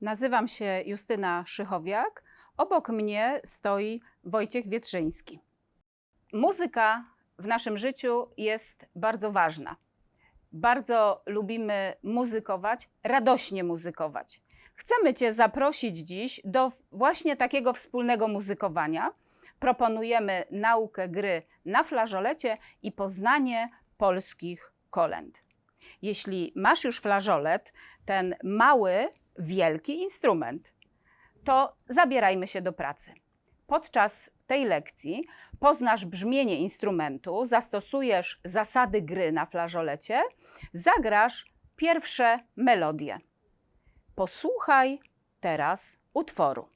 Nazywam się Justyna Szychowiak. Obok mnie stoi Wojciech Wietrzyński. Muzyka w naszym życiu jest bardzo ważna. Bardzo lubimy muzykować, radośnie muzykować. Chcemy Cię zaprosić dziś do właśnie takiego wspólnego muzykowania. Proponujemy naukę gry na flażolecie i poznanie polskich kolęd. Jeśli masz już flażolet, ten mały, wielki instrument, to zabierajmy się do pracy. Podczas tej lekcji poznasz brzmienie instrumentu, zastosujesz zasady gry na flażolecie, zagrasz pierwsze melodie. Posłuchaj teraz utworu.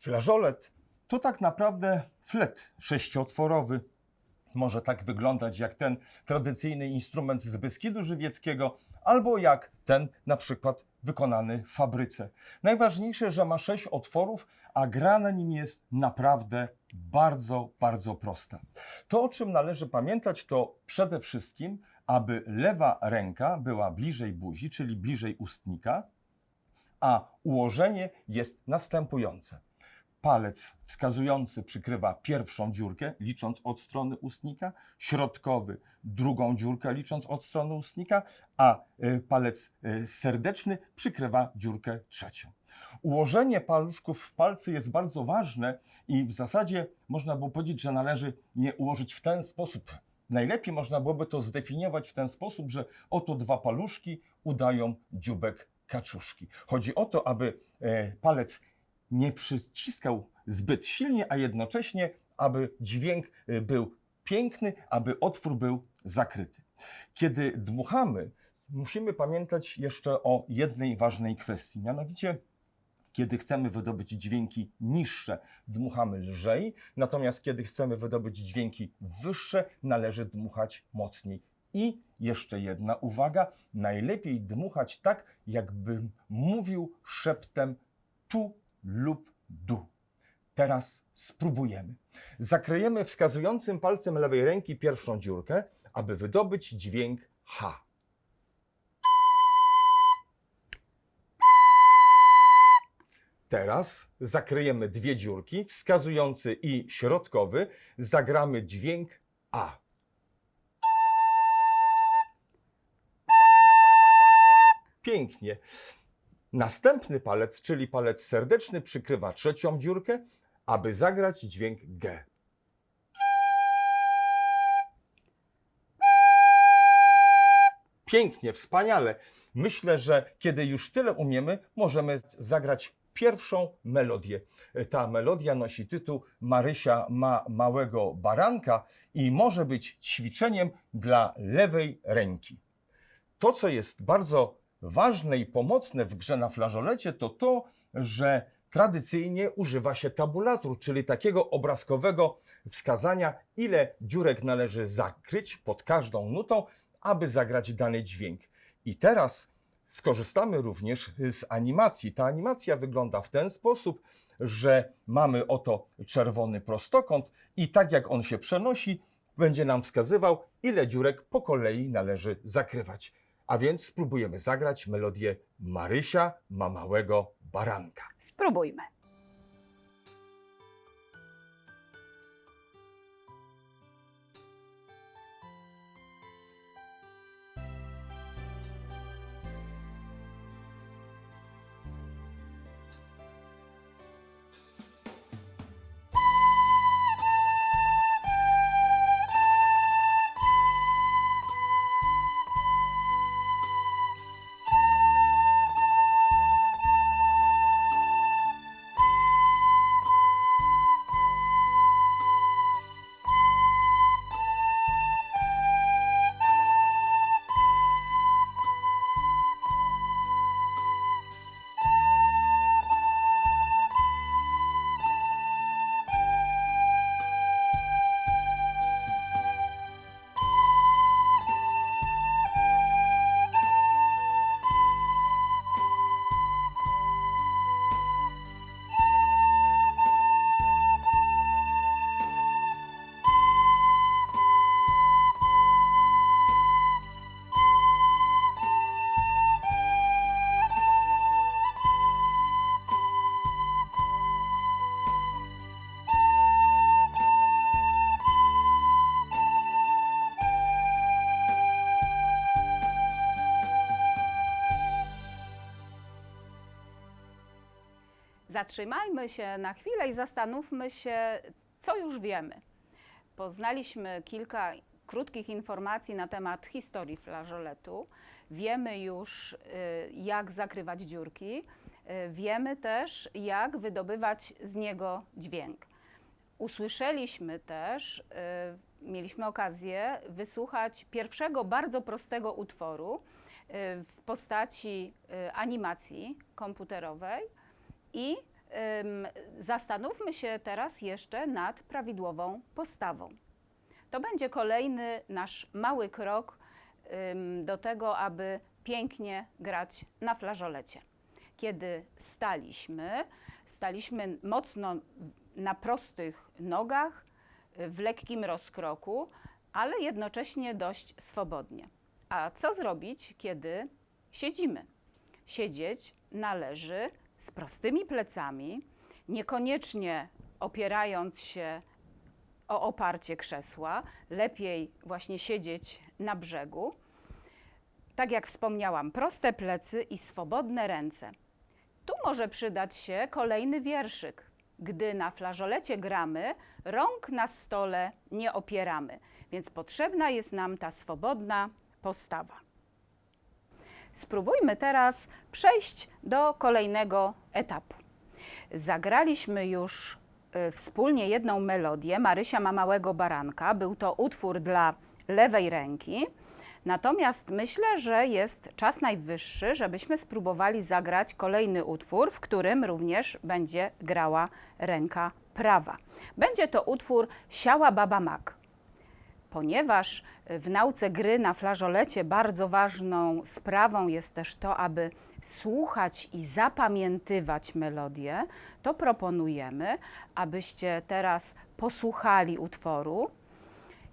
Flażolet to tak naprawdę flet sześciotworowy. Może tak wyglądać jak ten tradycyjny instrument z Beskidu Żywieckiego, albo jak ten na przykład wykonany w fabryce. Najważniejsze, że ma sześć otworów, a gra na nim jest naprawdę bardzo, bardzo prosta. To, o czym należy pamiętać, to przede wszystkim, aby lewa ręka była bliżej buzi, czyli bliżej ustnika, a ułożenie jest następujące. Palec wskazujący przykrywa pierwszą dziurkę, licząc od strony ustnika, środkowy drugą dziurkę, licząc od strony ustnika, a y, palec y, serdeczny przykrywa dziurkę trzecią. Ułożenie paluszków w palcy jest bardzo ważne i w zasadzie można było powiedzieć, że należy je ułożyć w ten sposób. Najlepiej można byłoby to zdefiniować w ten sposób, że oto dwa paluszki udają dziubek kaczuszki. Chodzi o to, aby e, palec nie przyciskał zbyt silnie, a jednocześnie, aby dźwięk y, był piękny, aby otwór był zakryty. Kiedy dmuchamy, musimy pamiętać jeszcze o jednej ważnej kwestii, mianowicie kiedy chcemy wydobyć dźwięki niższe, dmuchamy lżej, natomiast kiedy chcemy wydobyć dźwięki wyższe, należy dmuchać mocniej. I jeszcze jedna uwaga, najlepiej dmuchać tak, jakbym mówił szeptem tu lub du. Teraz spróbujemy. Zakryjemy wskazującym palcem lewej ręki pierwszą dziurkę, aby wydobyć dźwięk H. Teraz zakryjemy dwie dziurki, wskazujący i środkowy, zagramy dźwięk A. Pięknie. Następny palec, czyli palec serdeczny, przykrywa trzecią dziurkę, aby zagrać dźwięk G. Pięknie, wspaniale. Myślę, że kiedy już tyle umiemy, możemy zagrać pierwszą melodię. Ta melodia nosi tytuł Marysia ma małego baranka i może być ćwiczeniem dla lewej ręki. To, co jest bardzo ważne i pomocne w grze na flażolecie, to to, że tradycyjnie używa się tabulatur, czyli takiego obrazkowego wskazania, ile dziurek należy zakryć pod każdą nutą, aby zagrać dany dźwięk. I teraz skorzystamy również z animacji. Ta animacja wygląda w ten sposób, że mamy oto czerwony prostokąt i tak jak on się przenosi, będzie nam wskazywał, ile dziurek po kolei należy zakrywać. A więc spróbujemy zagrać melodię Marysia ma małego baranka. Spróbujmy. Zatrzymajmy się na chwilę i zastanówmy się, co już wiemy. Poznaliśmy kilka krótkich informacji na temat historii flażoletu. Wiemy już, y, jak zakrywać dziurki. Y, Wiemy też, jak wydobywać z niego dźwięk. Usłyszeliśmy też, y, mieliśmy okazję wysłuchać pierwszego bardzo prostego utworu w postaci animacji komputerowej i zastanówmy się teraz jeszcze nad prawidłową postawą. To będzie kolejny nasz mały krok do tego, aby pięknie grać na flażolecie. Kiedy staliśmy, staliśmy mocno na prostych nogach, w lekkim rozkroku, ale jednocześnie dość swobodnie. A co zrobić, kiedy siedzimy? Siedzieć należy z prostymi plecami, niekoniecznie opierając się o oparcie krzesła, lepiej właśnie siedzieć na brzegu. Tak jak wspomniałam, proste plecy i swobodne ręce. Tu może przydać się kolejny wierszyk. Gdy na flażolecie gramy, rąk na stole nie opieramy, więc potrzebna jest nam ta swobodna postawa. Spróbujmy teraz przejść do kolejnego etapu. Zagraliśmy już y, wspólnie jedną melodię. Marysia ma małego baranka. Był to utwór dla lewej ręki. Natomiast myślę, że jest czas najwyższy, żebyśmy spróbowali zagrać kolejny utwór, w którym również będzie grała ręka prawa. Będzie to utwór Siała Baba Mak. Ponieważ w nauce gry na flażolecie bardzo ważną sprawą jest też to, aby słuchać i zapamiętywać melodię, to proponujemy, abyście teraz posłuchali utworu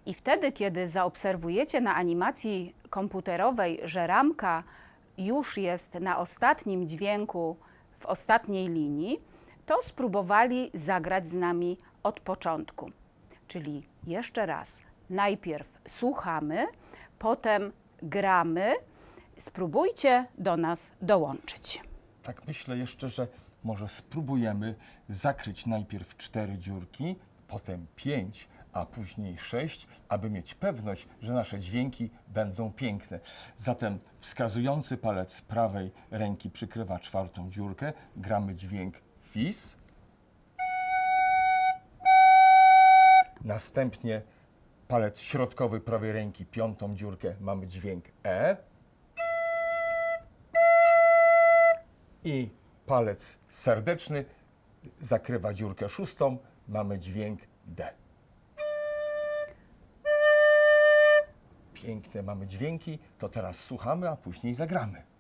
i wtedy, kiedy zaobserwujecie na animacji komputerowej, że ramka już jest na ostatnim dźwięku w ostatniej linii, to spróbowali zagrać z nami od początku. Czyli jeszcze raz, najpierw słuchamy, potem gramy. Spróbujcie do nas dołączyć. Tak myślę jeszcze, że może spróbujemy zakryć najpierw cztery dziurki, potem pięć, a później sześć, aby mieć pewność, że nasze dźwięki będą piękne. Zatem wskazujący palec prawej ręki przykrywa czwartą dziurkę, gramy dźwięk fis. Następnie palec środkowy prawej ręki, piątą dziurkę, mamy dźwięk e. i palec serdeczny zakrywa dziurkę szóstą, mamy dźwięk D. Piękne mamy dźwięki, to teraz słuchamy, a później zagramy.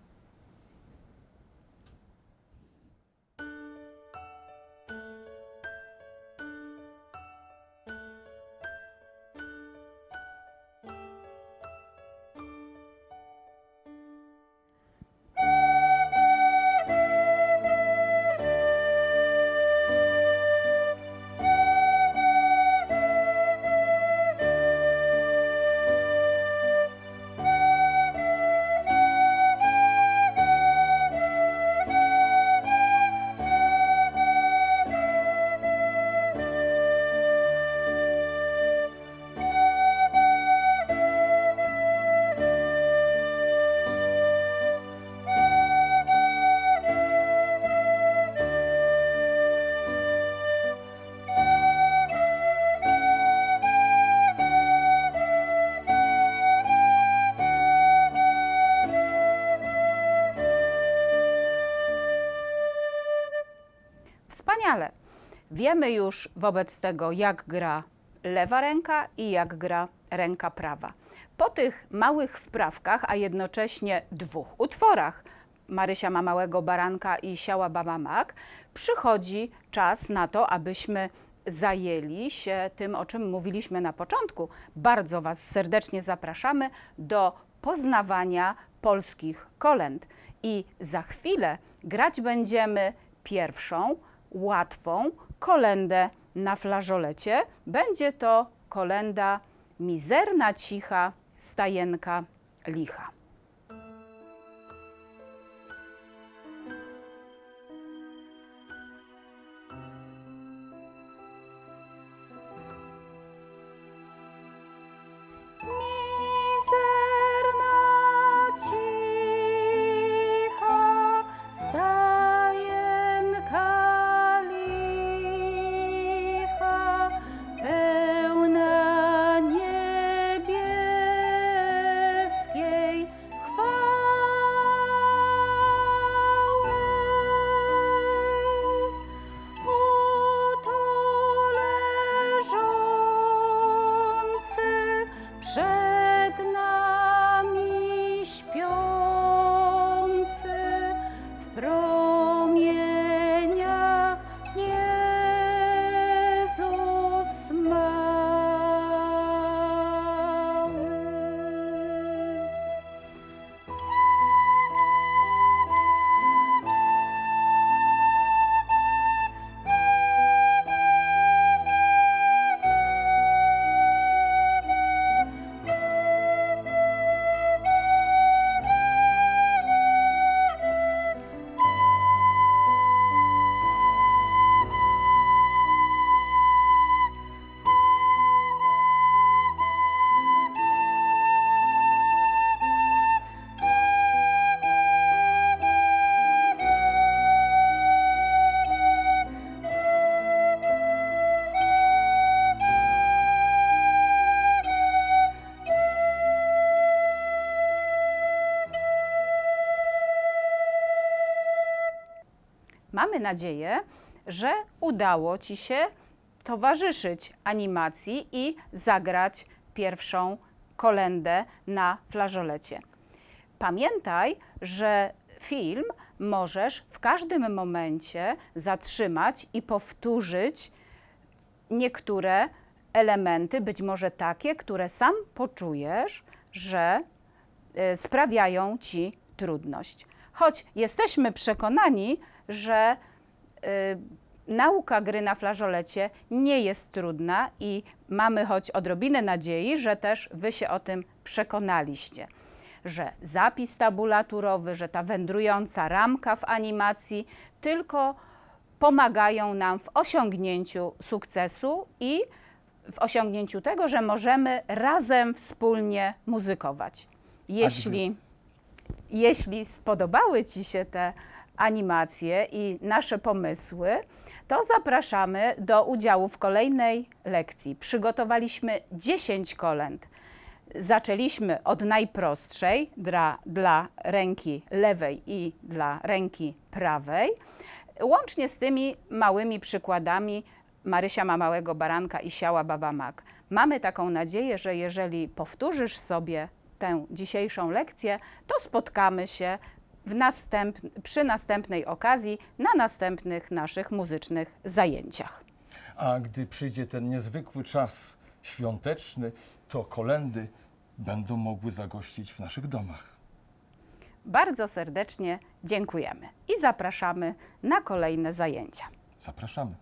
Wspaniale. Wiemy już wobec tego, jak gra lewa ręka i jak gra ręka prawa. Po tych małych wprawkach, a jednocześnie dwóch utworach, Marysia ma małego baranka i siała baba mak, przychodzi czas na to, abyśmy zajęli się tym, o czym mówiliśmy na początku. Bardzo Was serdecznie zapraszamy do poznawania polskich kolęd. I za chwilę grać będziemy pierwszą, łatwą kolendę na flażolecie. Będzie to kolenda Mizerna cicha stajenka licha. Mamy nadzieję, że udało Ci się towarzyszyć animacji i zagrać pierwszą kolendę na flażolecie. Pamiętaj, że film możesz w każdym momencie zatrzymać i powtórzyć niektóre elementy, być może takie, które sam poczujesz, że e, sprawiają ci trudność. Choć jesteśmy przekonani, że y, nauka gry na flażolecie nie jest trudna i mamy choć odrobinę nadziei, że też wy się o tym przekonaliście. Że zapis tabulaturowy, że ta wędrująca ramka w animacji tylko pomagają nam w osiągnięciu sukcesu i w osiągnięciu tego, że możemy razem wspólnie muzykować. Jeśli, jeśli spodobały Ci się te animacje i nasze pomysły, to zapraszamy do udziału w kolejnej lekcji. Przygotowaliśmy 10 kolęd. Zaczęliśmy od najprostszej dla, dla ręki lewej i dla ręki prawej. Łącznie z tymi małymi przykładami Marysia ma małego baranka i siała baba mak. Mamy taką nadzieję, że jeżeli powtórzysz sobie tę dzisiejszą lekcję, to spotkamy się następ, przy następnej okazji na następnych naszych muzycznych zajęciach. A gdy przyjdzie ten niezwykły czas świąteczny, to kolendy będą mogły zagościć w naszych domach. Bardzo serdecznie dziękujemy i zapraszamy na kolejne zajęcia. Zapraszamy.